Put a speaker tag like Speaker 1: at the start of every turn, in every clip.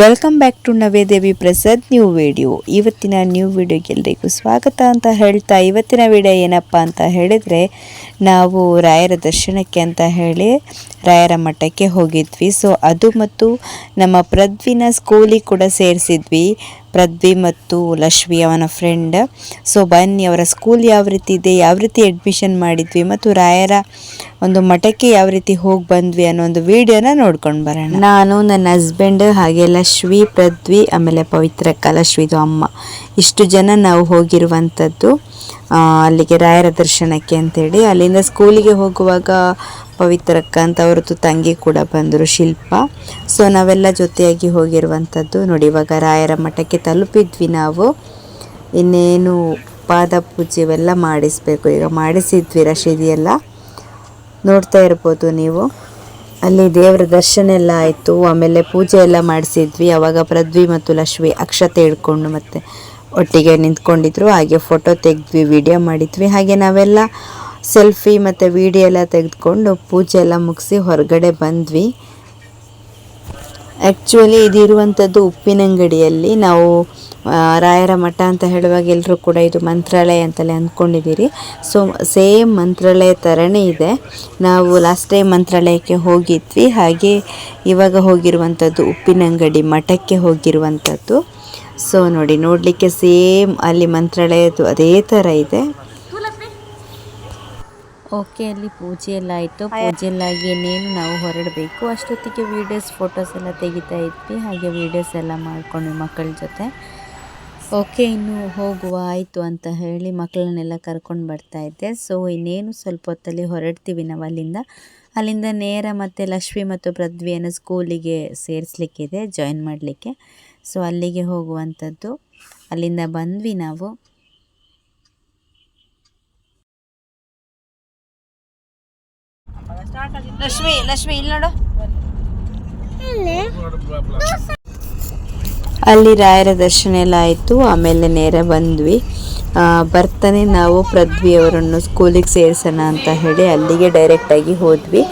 Speaker 1: Welcome back to Navedevi Prasad new video ಇವತ್ತಿನ new ವಿಡಿಯೋಗೆ ಎಲ್ರಿಗೂ ಸ್ವಾಗತ ಅಂತ ಹೇಳ್ತಾ, ಇವತ್ತಿನ ವಿಡಿಯೋ ಏನಪ್ಪ ಅಂತ ಹೇಳಿದರೆ, ನಾವು ರಾಯರ ದರ್ಶನಕ್ಕೆ ಅಂತ ಹೇಳಿ ರಾಯರ ಮಠಕ್ಕೆ ಹೋಗಿದ್ವಿ. ಸೊ ಅದು ಮತ್ತು ನಮ್ಮ ಪ್ರದ್ವಿನ ಸ್ಕೂಲಿಗೆ ಕೂಡ ಸೇರಿಸಿದ್ವಿ. ಪ್ರದ್ವಿ ಮತ್ತು ಲಕ್ಷ್ಮಿ ಅವನ ಫ್ರೆಂಡ್ ಸೊ ಬನ್ನಿ, ಅವರ ಸ್ಕೂಲ್ ಯಾವ ರೀತಿ ಇದೆ, ಯಾವ ರೀತಿ ಅಡ್ಮಿಷನ್ ಮಾಡಿದ್ವಿ ಮತ್ತು ರಾಯರ ಒಂದು ಮಠಕ್ಕೆ ಯಾವ ರೀತಿ ಹೋಗಿ ಬಂದ್ವಿ ಅನ್ನೋ ಒಂದು ವಿಡಿಯೋನ ನೋಡ್ಕೊಂಡು ಬರೋಣ. ನಾನು, ನನ್ನ ಹಸ್ಬೆಂಡ್ ಹಾಗೆ ಲಕ್ಷ್ಮಿ, ಪೃಥ್ವಿ, ಆಮೇಲೆ ಪವಿತ್ರ ಕಲಶ್ವಿದು ಅಮ್ಮ. ಇಷ್ಟು ಜನ ನಾವು ಹೋಗಿರುವಂಥದ್ದು ಅಲ್ಲಿಗೆ ರಾಯರ ದರ್ಶನಕ್ಕೆ ಅಂತೇಳಿ. ಅಲ್ಲಿಂದ ಸ್ಕೂಲಿಗೆ ಹೋಗುವಾಗ ಪವಿತ್ರಕ್ಕ ಅಂತ ಅವ್ರದ್ದು ತಂಗಿ ಕೂಡ ಬಂದರು, ಶಿಲ್ಪ. ಸೊ ನಾವೆಲ್ಲ ಜೊತೆಯಾಗಿ ಹೋಗಿರುವಂಥದ್ದು. ನೋಡಿ, ಇವಾಗ ರಾಯರ ಮಠಕ್ಕೆ ತಲುಪಿದ್ವಿ ನಾವು. ಇನ್ನೇನು ಪಾದ ಪೂಜೆ ಇವೆಲ್ಲ ಮಾಡಿಸ್ಬೇಕು. ಈಗ ಮಾಡಿಸಿದ್ವಿ ರಶೀದಿಯೆಲ್ಲ ನೋಡ್ತಾ ಇರ್ಬೋದು ನೀವು. ಅಲ್ಲಿ ದೇವರ ದರ್ಶನ ಎಲ್ಲ ಆಯಿತು. ಆಮೇಲೆ ಪೂಜೆ ಎಲ್ಲ ಮಾಡಿಸಿದ್ವಿ. ಆವಾಗ ಪೃಥ್ವಿ ಮತ್ತು ಲಕ್ಷ್ಮಿ ಅಕ್ಷತೆ ಹಿಡ್ಕೊಂಡು ಮತ್ತೆ ಒಟ್ಟಿಗೆ ನಿಂತ್ಕೊಂಡಿದ್ರು. ಹಾಗೆ ಫೋಟೋ ತೆಗೆದ್ವಿ ವಿಡಿಯೋ ಮಾಡಿದ್ವಿ. ಹಾಗೆ ನಾವೆಲ್ಲ ಸೆಲ್ಫಿ ಮತ್ತು ವಿಡಿಯೋ ಎಲ್ಲ ತೆಗೆದುಕೊಂಡು ಪೂಜೆ ಎಲ್ಲ ಮುಗಿಸಿ ಹೊರಗಡೆ ಬಂದ್ವಿ. ಆ್ಯಕ್ಚುಲಿ ಇದಿರುವಂಥದ್ದು ಉಪ್ಪಿನಂಗಡಿಯಲ್ಲಿ ನಾವು ರಾಯರ ಮಠ ಅಂತ ಹೇಳುವಾಗ ಎಲ್ಲರೂ ಕೂಡ ಇದು ಮಂತ್ರಾಲಯ ಅಂತಲೇ ಅಂದ್ಕೊಂಡಿದ್ದೀರಿ. ಸೊ ಸೇಮ್ ಮಂತ್ರಾಲಯ ಥರನೇ ಇದೆ. ನಾವು ಲಾಸ್ಟ್ ಟೈಮ್ ಮಂತ್ರಾಲಯಕ್ಕೆ ಹೋಗಿದ್ವಿ. ಹಾಗೆ ಇವಾಗ ಹೋಗಿರುವಂಥದ್ದು ಉಪ್ಪಿನಂಗಡಿ ಮಠಕ್ಕೆ ಹೋಗಿರುವಂಥದ್ದು. ಸೊ ನೋಡಿ, ನೋಡಲಿಕ್ಕೆ ಸೇಮ್ ಅಲ್ಲಿ ಮಂತ್ರಾಲಯದ್ದು ಅದೇ ಥರ ಇದೆ. ಓಕೆ ಅಲ್ಲಿ ಪೂಜೆ ಎಲ್ಲ ಆಯಿತು. ಪೂಜೆ ಎಲ್ಲ ಇನ್ನೇನು ನಾವು ಹೊರಡಬೇಕು, ಅಷ್ಟೊತ್ತಿಗೆ ವೀಡಿಯೋಸ್ ಫೋಟೋಸ್ ಎಲ್ಲ ತೆಗಿತಾ ಇದ್ವಿ. ಹಾಗೆ ವೀಡಿಯೋಸ್ ಎಲ್ಲ ಮಾಡ್ಕೊಂಡ್ವಿ ಮಕ್ಕಳ ಜೊತೆ. ಓಕೆ ಇನ್ನು ಹೋಗುವ ಆಯಿತು ಅಂತ ಹೇಳಿ ಮಕ್ಕಳನ್ನೆಲ್ಲ ಕರ್ಕೊಂಡು ಬರ್ತಾ ಇದ್ದೆ. ಸೊ ಇನ್ನೇನು ಸ್ವಲ್ಪ ಹೊತ್ತಲ್ಲಿ ಹೊರಡ್ತೀವಿ ನಾವು ಅಲ್ಲಿಂದ. ಅಲ್ಲಿಂದ ನೇರ ಮತ್ತು ಲಕ್ಷ್ಮಿ ಮತ್ತು ಪೃಥ್ವಿಯನ್ನು ಸ್ಕೂಲಿಗೆ ಸೇರಿಸ್ಲಿಕ್ಕಿದೆ ಜಾಯಿನ್ ಮಾಡಲಿಕ್ಕೆ. ಸೊ ಅಲ್ಲಿಗೆ ಹೋಗುವಂಥದ್ದು. ಅಲ್ಲಿಂದ ಬಂದ್ವಿ ನಾವು. ಲಕ್ಷ್ಮಿ ಲಕ್ಷ್ಮಿ ಇಲ್ಲಿ ನೋಡು. ಅಲ್ಲಿ ರಾಯರ ದರ್ಶನ ಎಲ್ಲ ಆಯಿತು, ಆಮೇಲೆ ನೇರ ಬಂದ್ವಿ. ಬರ್ತಾನೆ ನಾವು ಪೃಥ್ವಿ ಅವರನ್ನು ಸ್ಕೂಲಿಗೆ ಸೇರಿಸೋಣ ಅಂತ ಹೇಳಿ ಅಲ್ಲಿಗೆ ಡೈರೆಕ್ಟಾಗಿ ಹೋದ್ವಿ.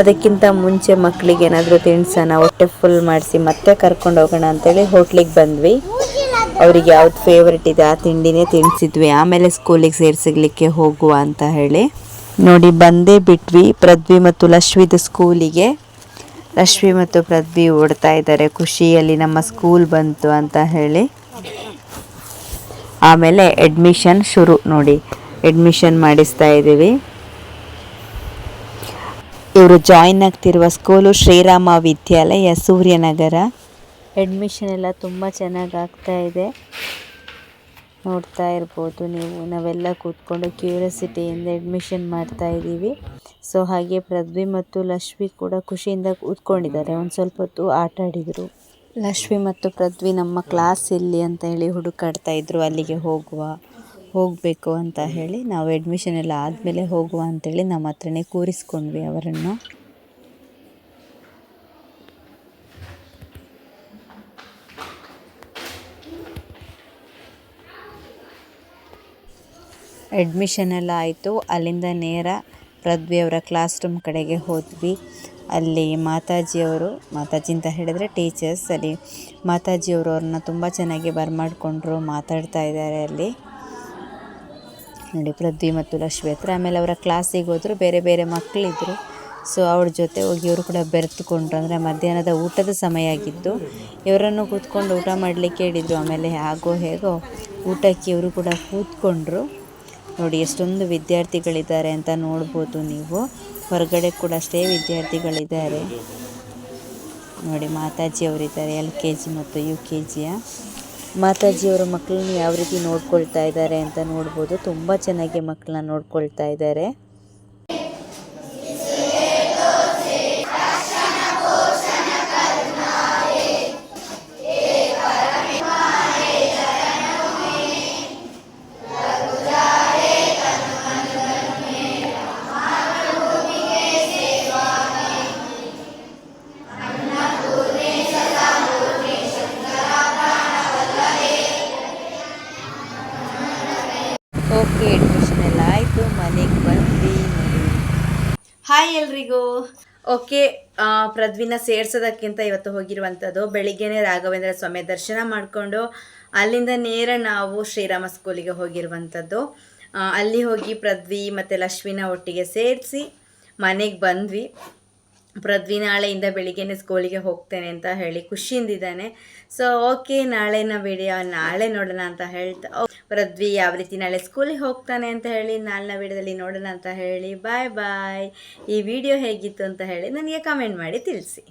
Speaker 1: ಅದಕ್ಕಿಂತ ಮುಂಚೆ ಮಕ್ಕಳಿಗೆ ಏನಾದರೂ ತಿನ್ಸೋಣ, ಹೊಟ್ಟೆ ಫುಲ್ ಮಾಡಿಸಿ ಮತ್ತೆ ಕರ್ಕೊಂಡು ಹೋಗೋಣ ಅಂತೇಳಿ ಹೋಟ್ಲಿಗೆ ಬಂದ್ವಿ. ಅವ್ರಿಗೆ ಯಾವ್ದು ಫೇವ್ರೆಟ್ ಇದೆ ಆ ತಿಂಡಿನೇ ತಿನ್ನಿಸಿದ್ವಿ ಆಮೇಲೆ ಸ್ಕೂಲಿಗೆ ಸೇರಿಸಲಿಕ್ಕೆ ಹೋಗುವ ಅಂತ ಹೇಳಿ. ನೋಡಿ, ಬಂದೇ ಬಿಟ್ವಿ. ಪೃಥ್ವಿ ಮತ್ತು ಲಶ್ವಿದ ಸ್ಕೂಲಿಗೆ. ಲಕ್ಷ್ಮಿ ಮತ್ತು ಪ್ರದ್ವಿ ಓಡ್ತಾ ಇದ್ದಾರೆ. ಖುಷಿಯಲ್ಲಿ ನಮ್ಮ ಸ್ಕೂಲ್ ಬಂತು ಅಂತ ಹೇಳಿ. ಆಮೇಲೆ ಅಡ್ಮಿಷನ್ ಶುರು ನೋಡಿ. ಅಡ್ಮಿಷನ್ ಮಾಡಿಸ್ತಾ ಇದ್ದೀವಿ. ಇವರು ಜಾಯಿನ್ ಆಗ್ತಿರುವ ಸ್ಕೂಲು ಶ್ರೀರಾಮ ವಿದ್ಯಾಲಯ, ಸೂರ್ಯನಗರ. ಅಡ್ಮಿಷನ್ ಎಲ್ಲ ತುಂಬ ಚೆನ್ನಾಗಿ ಆಗ್ತಾ ಇದೆ. ನೋಡ್ತಾ ಇರ್ಬೋದು ನೀವು. ನಾವೆಲ್ಲ ಕೂತ್ಕೊಂಡು ಕ್ಯೂರಿಯಾಸಿಟಿಯಿಂದ ಅಡ್ಮಿಷನ್ ಮಾಡ್ತಾ ಇದ್ದೀವಿ. ಸೊ ಹಾಗೆ ಪೃಥ್ವಿ ಮತ್ತು ಲಕ್ಷ್ಮಿ ಕೂಡ ಖುಷಿಯಿಂದ ಕೂತ್ಕೊಂಡಿದ್ದಾರೆ. ಒಂದು ಸ್ವಲ್ಪ ಹೊತ್ತು ಆಟ ಆಡಿದರು. ಲಕ್ಷ್ಮಿ ಮತ್ತು ಪೃಥ್ವಿ ನಮ್ಮ ಕ್ಲಾಸ್ ಇಲ್ಲಿ ಅಂತ ಹೇಳಿ ಹುಡುಕಾಡ್ತಾ ಇದ್ರು. ಅಲ್ಲಿಗೆ ಹೋಗುವ, ಹೋಗಬೇಕು ಅಂತ ಹೇಳಿ ನಾವು ಅಡ್ಮಿಷನ್ ಎಲ್ಲ ಆದಮೇಲೆ ಹೋಗುವ ಅಂತೇಳಿ ನಮ್ಮ ಹತ್ರನೇ ಕೂರಿಸ್ಕೊಂಡ್ವಿ ಅವರನ್ನು. ಅಡ್ಮಿಷನ್ ಎಲ್ಲ ಆಯಿತು. ಅಲ್ಲಿಂದ ನೇರ ಪ್ರದ್ವಿಯವರ ಕ್ಲಾಸ್ ರೂಮ್ ಕಡೆಗೆ ಹೋದ್ವಿ. ಅಲ್ಲಿ ಮಾತಾಜಿಯವರು ಮಾತಾಜಿ ಅಂತ ಹೇಳಿದರೆ ಟೀಚರ್ಸ್ ಅಲ್ಲಿ ಮಾತಾಜಿಯವರು ಅವ್ರನ್ನ ತುಂಬ ಚೆನ್ನಾಗಿ ಬರ್ಮಾಡಿಕೊಂಡ್ರು, ಮಾತಾಡ್ತಾ ಇದ್ದಾರೆ ಅಲ್ಲಿ. ನೋಡಿ ಪ್ರದ್ವಿ ಮತ್ತು ಲಕ್ಷ್ಮಿ ಹತ್ರ. ಆಮೇಲೆ ಅವರ ಕ್ಲಾಸಿಗೆ ಹೋದರು, ಬೇರೆ ಬೇರೆ ಮಕ್ಕಳಿದ್ರು ಸೊ ಅವ್ರ ಜೊತೆ ಹೋಗಿ ಇವರು ಕೂಡ ಬೆರೆತುಕೊಂಡ್ರು. ಅಂದರೆ ಮಧ್ಯಾಹ್ನದ ಊಟದ ಸಮಯ ಆಗಿತ್ತು. ಇವರನ್ನು ಕೂತ್ಕೊಂಡು ಊಟ ಮಾಡಲಿಕ್ಕೆ ಹೇಳಿದರು. ಆಮೇಲೆ ಹಾಗೋ ಹೇಗೋ ಊಟಕ್ಕೆ ಇವರು ಕೂಡ ಕೂತ್ಕೊಂಡ್ರು. ನೋಡಿ, ಎಷ್ಟೊಂದು ವಿದ್ಯಾರ್ಥಿಗಳಿದ್ದಾರೆ ಅಂತ ನೋಡ್ಬೋದು ನೀವು. ಹೊರಗಡೆ ಕೂಡ ಅಷ್ಟೇ ವಿದ್ಯಾರ್ಥಿಗಳಿದ್ದಾರೆ. ನೋಡಿ ಮಾತಾಜಿ ಅವರಿದ್ದಾರೆ ಎಲ್ ಕೆ ಜಿ ಮತ್ತು ಯು ಕೆ ಜಿಯ. ಮಾತಾಜಿಯವರ ಮಕ್ಕಳನ್ನ ಯಾವ ರೀತಿ ನೋಡ್ಕೊಳ್ತಾ ಇದ್ದಾರೆ ಅಂತ ನೋಡ್ಬೋದು. ತುಂಬ ಚೆನ್ನಾಗಿ ಮಕ್ಕಳನ್ನ ನೋಡ್ಕೊಳ್ತಾ ಇದ್ದಾರೆ. ಓಕೆ ಎಡ್ಮಿಷನ್ ಎಲ್ಲ ಆಯಿತು, ಮನೆಗೆ ಬಂದ್ವಿ ಹಾಯ್ ಎಲ್ರಿಗೂ. ಓಕೆ ಪ್ರದ್ವಿನ ಸೇರ್ಸೋದಕ್ಕಿಂತ ಇವತ್ತು ಹೋಗಿರುವಂಥದ್ದು ಬೆಳಿಗ್ಗೆನೇ ರಾಘವೇಂದ್ರ ಸ್ವಾಮಿ ದರ್ಶನ ಮಾಡಿಕೊಂಡು, ಅಲ್ಲಿಂದ ನೇರ ನಾವು ಶ್ರೀರಾಮ ಸ್ಕೂಲಿಗೆ ಹೋಗಿರುವಂಥದ್ದು. ಅಲ್ಲಿ ಹೋಗಿ ಪ್ರದ್ವಿ ಮತ್ತು ಲಕ್ಷ್ಮಿನ ಒಟ್ಟಿಗೆ ಸೇರಿಸಿ ಮನೆಗೆ ಬಂದ್ವಿ. ಪೃಥ್ವಿ ನಾಳೆಯಿಂದ ಬೆಳಿಗ್ಗೆನೇ ಸ್ಕೂಲಿಗೆ ಹೋಗ್ತೇನೆ ಅಂತ ಹೇಳಿ ಖುಷಿಯಿಂದ ಇದ್ದಾನೆ. ಸೊ ಓಕೆ ನಾಳೆನ ವಿಡಿಯೋ ನಾಳೆ ನೋಡೋಣ ಅಂತ ಹೇಳ್ತಾ ಪೃಥ್ವಿ ಯಾವ ರೀತಿ ನಾಳೆ ಸ್ಕೂಲಿಗೆ ಹೋಗ್ತಾನೆ ಅಂತ ಹೇಳಿ ನಾಳಿನ ವಿಡಿಯೋದಲ್ಲಿ ನೋಡೋಣ ಅಂತ ಹೇಳಿ ಬಾಯ್ ಬಾಯ್ ಈ ವಿಡಿಯೋ ಹೇಗಿತ್ತು ಅಂತ ಹೇಳಿ ನನಗೆ ಕಮೆಂಟ್ ಮಾಡಿ ತಿಳಿಸಿ.